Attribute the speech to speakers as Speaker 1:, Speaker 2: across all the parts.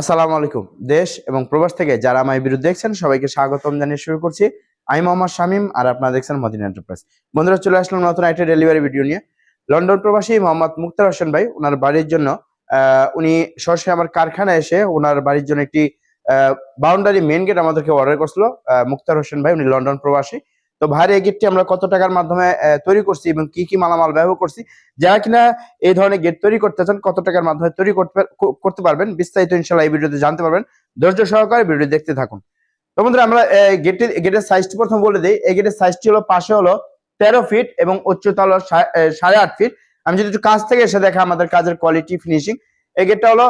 Speaker 1: আসসালামু আলাইকুম, দেশ এবং প্রবাস থেকে যারা আমার বিরুদ্ধে দেখছেন, সবাইকে স্বাগতম জানিয়ে শুরু করছি। আমি মোহাম্মদ শামীম আর আপনারা দেখছেন মদিনা এন্টারপ্রাইজ বন্ধুরা, চলে আসলাম নতুন একটা ডেলিভারি ভিডিও নিয়ে। লন্ডন প্রবাসী মোহাম্মদ মুক্তার হোসেন ভাই ওনার বাড়ির জন্য উনি সরাসরি আমার কারখানায় এসে ওনার বাড়ির জন্য একটি বাউন্ডারি মেন গেট আমাদেরকে অর্ডার করছিল। মুক্তার হোসেন ভাই, উনি লন্ডন প্রবাসী। তো ভাইয়ের এই গেটটি আমরা কত টাকার মাধ্যমে তৈরি করছি এবং কি কি মালামাল ব্যবহার করছি, যারা কিনা এই ধরনের গেট তৈরি করতে চান, কত টাকার মাধ্যমে তৈরি করতে পারবেন, বিস্তারিত ইনশাল্লাহ এই ভিডিওতে জানতে পারবেন। ধৈর্য সহকারে ভিডিও দেখতে থাকুন। তো বন্ধুরা, আমরা গেটের গেটের সাইজটি প্রথম বলে দিই। এই গেটের সাইজটি হলো, পাশে হলো তেরো ফিট এবং উচ্চতা হলো সাড়ে আট ফিট আমি যদি একটু কাছ থেকে এসে দেখা আমাদের কাজের কোয়ালিটি ফিনিশিং এই গেটটা হলো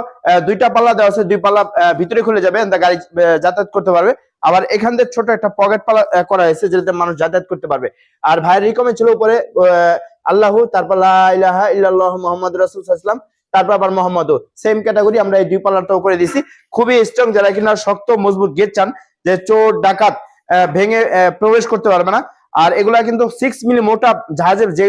Speaker 1: দুইটা পাল্লা দেওয়া আছে দুই পাল্লা ভিতরে খুলে যাবে গাড়ি যাতায়াত করতে পারবে। আবার এখান থেকে ছোট একটা পকেট আহ, করা হয়েছে যেটাতে মানুষ যাতায়াত করতে পারবে। আর ভাইয়ের রিকমেন্ড ছিল উপরে আল্লাহু তারপর ইল্লাল্লাহ মুহাম্মদ রাসূল তারপর আবার মোহাম্মদও। সেম ক্যাটাগরি আমরা এই দুই পাল্লাটাও করে দিছি খুবই স্ট্রং যারা কিনা শক্ত মজবুত গেট চান যে চোর ডাকাত ভেঙে প্রবেশ করতে পারবে না। আর এগুলা কিন্তু সিক্স মিলি মোটা জাহাজের যে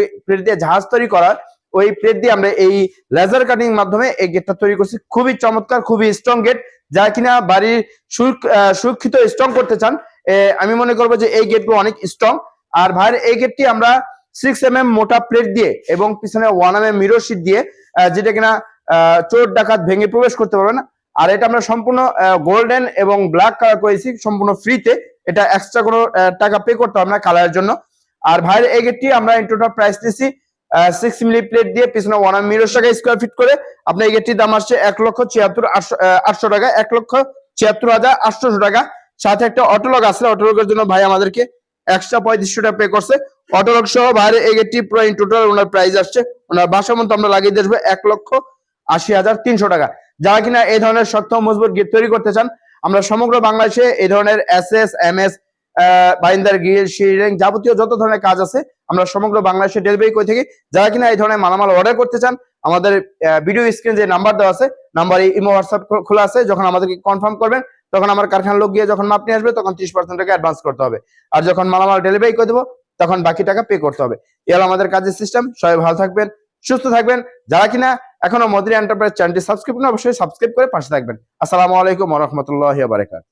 Speaker 1: জাহাজ তৈরি করা ওই প্লেট দিয়ে আমরা এই লেজার কাটিং মাধ্যমে এই গেটটা তৈরি করছি। খুবই চমৎকার, খুবই স্ট্রং গেট যা কিনা বাড়ির সুরক্ষিত স্ট্রং করতে চান। আমি মনে করব যে এই গেটগুলো অনেক স্ট্রং আর ভাইয়ের এই গেটটি আমরা সিক্স এম এম মোটা প্লেট দিয়ে এবং পিছনে one M M mirror sheet দিয়ে যেটা কিনা চোর ডাকাত ভেঙে প্রবেশ করতে পারবে না। আর এটা আমরা সম্পূর্ণ গোল্ডেন এবং ব্ল্যাক কালার করেছি সম্পূর্ণ ফ্রিতে এটা এক্সট্রা কোনো টাকা পে করতে হবে না কালারের জন্য। আর ভাইয়ের এই গেটটি আমরা ইন টোটাল প্রাইস দিচ্ছি সিক্স মিলি প্লেট দিয়ে পিছনে ওয়ান মিরর টাকা স্কোয়ার ফিট করে আপনার এই গেটটির দাম আসছে এক লক্ষ ছিয়াত্তর আটশো টাকা, এক লক্ষ ছিয়াত্তর হাজার আটশোশো টাকা। সাথে একটা অটোলগ আছে অটোলগের জন্য ভাই আমাদেরকে এক্সট্রা পঁয়ত্রিশশো টাকা পে করছে। অটোলগ সহ বাইরে এই গেটটি পুরো ইন টোটাল ওনার প্রাইস আসছে। ওনার বাসা মতো আমরা লাগিয়ে আসব এক লক্ষ আশি হাজার তিনশো টাকা। যারা কিনা এই ধরনের শক্ত মজবুত গেট তৈরি করতে চান, আমরা সমগ্র বাংলাদেশে এই ধরনের S S M S binder grill shrink যাবতীয় যত ধরনের কাজ আছে, আমরা সমগ্র বাংলাদেশে ডেলিভারি করে থাকি, যারা কিনা এই ধরনের মালামাল অর্ডার করতে চান, আমাদের ভিডিও স্ক্রিন যে নাম্বার দেওয়া আছে নাম্বার ইমো হোয়াটসঅ্যাপ খোলা আছে, যখন আমাদেরকে কনফার্ম করবেন, তখন আমার কারখানার লোক গিয়ে যখন মাপ নিয়ে আসবে, তখন ত্রিশ পার্সেন্ট টাকা অ্যাডভান্স করতে হবে। আর যখন মালামাল ডেলিভারি করে দেবো, তখন বাকি টাকা পে করতে হবে। এ আমাদের কাজের সিস্টেম সবাই ভালো থাকবেন, সুস্থ থাকবেন। যারা কিনা এখনও মদিনা এন্টারপ্রাইজ চ্যানেলটি সাবস্ক্রাইব অবশ্যই সাবস্ক্রাইব করে পাশে থাকবেন। আসসালামু আলাইকুম রহমতুল্লাহ বারাকাত